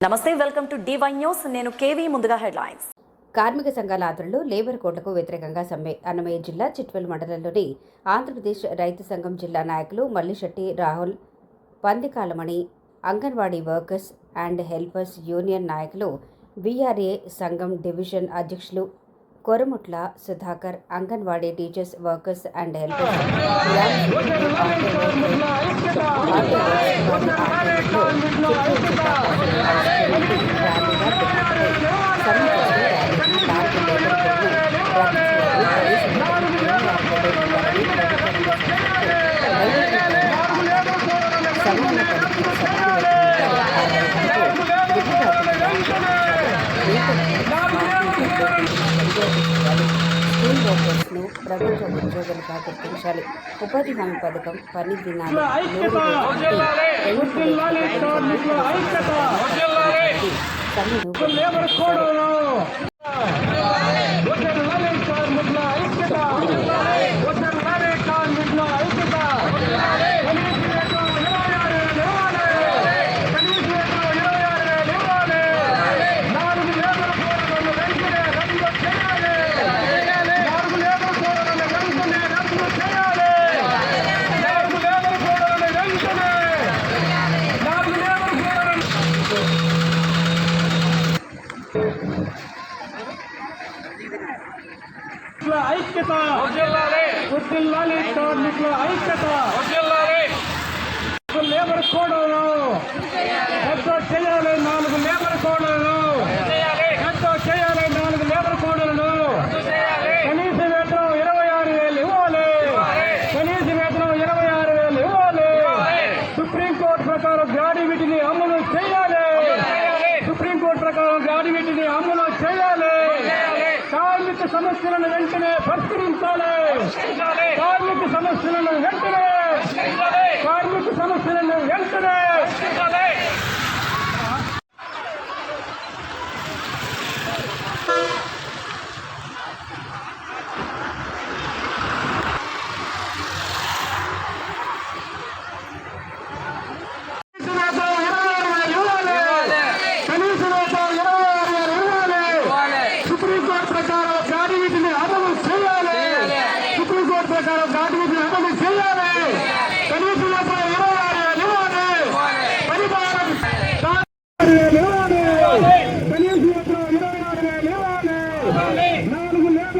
నమస్తే welcome to DY news నేను KV ముందుగా హెడ్లైన్స్. కార్మిక సంఘాల ఆధ్వర్యంలో లేబర్ కోడ్లకు వ్యతిరేకంగా సమ్మె అన్నమయ్య జిల్లా చిట్వెల్ మండలంలోని ఆంధ్రప్రదేశ్ రైతు సంఘం జిల్లా నాయకులు Mallishetti Rahul Pandikalamani anganwadi workers and helpers union నాయకులు బీఆర్ఏ సంఘం డివిజన్ అధ్యక్షులు Koramutla Sudhakar anganwadi teachers workers and helpers గ్రామ సభ్యులు, ఆటో వర్కర్స్, ఆటో వర్కర్స్ వారి ఆధ్వర్యంలో చిత్తూరు జిల్లా పరిషత్ ర్యాలీగా పిలుపునిచ్చారు. సమ్మె చేస్తూ ర్యాలీకి నాలుగు లేబర్ కోడ్ను రద్దు చేయాలి, ప్రవేశపెట్టాలని ప్రభుత్వం సమాన స్కూల్ వర్కర్స్ను ప్రభుత్వ ఉద్యోగులుగా గుర్తించాలి ఉపాధి హామీ పథకం పని దినాలు రెండు ఐక్యత. కార్మికుల ఐక్యత. లేబర్ కోడలు. రద్దు చేయాలి నాలుగు లేబర్ కోడలు. రద్దు చేయాలి నాలుగు లేబర్ కోడలను కనీస వేతనం ఇరవై ఆరు వేలు ఇవ్వాలి. కనీస వేతనం ఇరవై ఆరు వేలు ఇవ్వాలి. సుప్రీంకోర్టు ప్రకారం గ్రాడ్యుయేట్ని అమలు చేయాలి సుప్రీంకోర్టు ప్రకారం గ్రాడ్యుయేట్ని అమలు చేయాలి కార్మిక సమస్యలను వెంటనే పరిష్కరించాలి. కార్మిక సమస్యలను వెంటనే కార్మిక సమస్యలను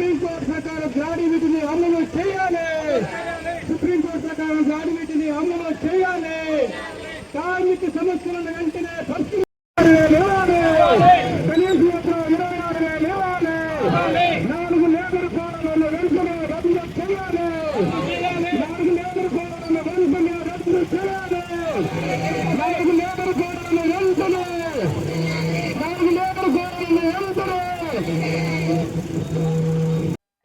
సుప్రీంకోర్టు ప్రకారం గ్రాడ్యుయేట్ని అమలు చేయాలి సుప్రీంకోర్టు ప్రకారం గ్రాడ్యుయేట్ని అమలు చేయాలి కార్మిక సమస్యలను వెంటనే పరిష్కరించాలి కనీస వేతనం ఇరవై ఆరు వేలు ఇవ్వాలి నాలుగు లేబర్ కోడలను వెంటనే రద్దు చేయాలి నాలుగు లేబర్ కోడలను వెంటనే రద్దు చేయాలి నాలుగు లేబర్ కోడలను వెంటనే నాలుగు లేబర్ కోడలను వెంటనే